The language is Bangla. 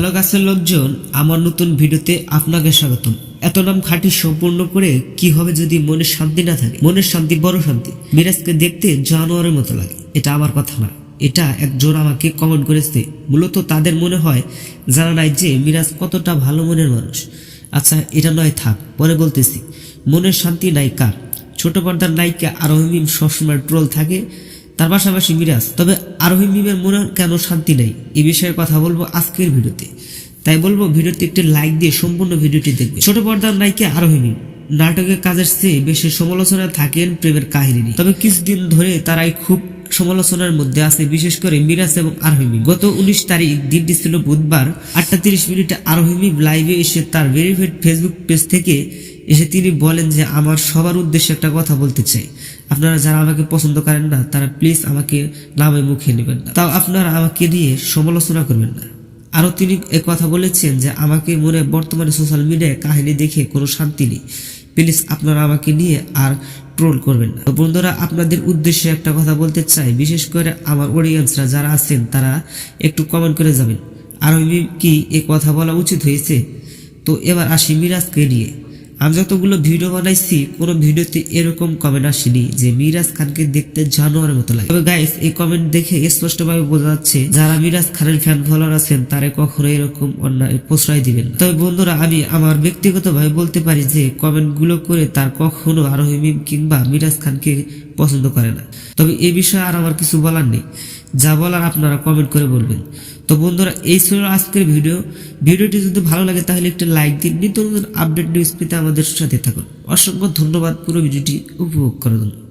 হ্যালো গাছের লোকজন, আমার নতুন ভিডিওতে আপনাকে স্বাগতম। এত নাম খাঁটি সম্পূর্ণ করে কি হবে যদি মনের শান্তি না থাকে? মনের শান্তি, বড় শান্তি। মিরাজকে দেখতে জানোয়ারের মতো লাগে। এটা আমার কথা না। এটা একজন আমাকে কমেন্ট করেছে। মূলত তাদের মনে হয়, জানা নাই যে মিরাজ কতটা ভালো মনের মানুষ। আচ্ছা এটা নয়, থাক, পরে বলতেছি। মনের শান্তি নাই কার? ছোট পর্দার নায়িকা আরোহী সবসময় ট্রোল থাকে। তার পাশাপাশি মিরাজ, তবে আরোহী মিমের মনে কেন শান্তি নেই? এই বিষয়ে কথা বলব আজকের ভিডিওতে। তাই বলব ভিডিওতে একটি লাইক দিয়ে সম্পূর্ণ ভিডিওটি দেখবে ছোট পর্দার নায়িকা আরোহী মিম নাটকের কাজের চেয়ে বেশি সমালোচনা থাকেন প্রেমের কাহিনী। তবে কিছুদিন ধরে তারাই খুব সমালোচনার মধ্যে আছে, বিশেষ করে মিরাজ এবং আরোহিমি গত উনিশ তারিখ দিনটি ছিল বুধবার, আটটা তিরিশ মিনিটে আরোহিমি লাইভে এসে তার ভেরিফাইড ফেসবুক পেজ থেকে এসে তিনি বলেন যে আমার সবার উদ্দেশ্যে একটা কথা বলতে চাই। আপনারা যারা আমাকে পছন্দ করেন না, তারা প্লিজ আমাকে নামে মুখে নেবেন না। তাও আপনারা আমাকে নিয়ে সমালোচনা করবেন না। আরও তিনি এ কথা বলেছেন যে আমাকে মনে বর্তমানে সোশ্যাল মিডিয়ায় কাহিনী দেখে কোনো শান্তি নেই। প্লিজ আপনারা আমাকে নিয়ে আর ট্রোল করবেন না। বন্ধুরা, আপনাদের উদ্দেশ্যে একটা কথা বলতে চাই। বিশেষ করে আমার অডিয়েন্সরা যারা আছেন, তারা একটু কমেন্ট করে যাবেন। আর কি এ কথা বলা উচিত হয়েছে? তো এবার আসি মিরাজকে নিয়ে। আমি যতগুলো ভিডিও বানাইছি, কোনো ভিডিওতে এরকম কমেন্ট আসেনি যে মিরাজ খানকে দেখতে জানোয়ারের মতো লাগে। তবে গাইস এই কমেন্ট দেখে স্পষ্টভাবে বোঝা যাচ্ছে, যারা মিরাজ খানের ফ্যান ফলোয়ার আছেন, তারা কখনো এরকম অন্যায় প্রশ্রয় দিবেন না। তবে বন্ধুরা, আমি আমার ব্যক্তিগতভাবে বলতে পারি যে কমেন্টগুলো করে তার কখনো আরোহী মিম কিংবা মিরাজ খানকে পছন্দ করে না। তবে এ বিষয়ে আর আমার কিছু বলার নেই। যা বলার আপনারা কমেন্ট করে বলবেন। তো বন্ধুরা, এই ছিল আজকের ভিডিও ভিডিওটি যদি ভালো লাগে, তাহলে একটা লাইক দিন নিত্য নতুন আপডেট নিউজ পেতে আমাদের সাথে থাকুন। অসংখ্য ধন্যবাদ। পুরো ভিডিওটি উপভোগ করার জন্য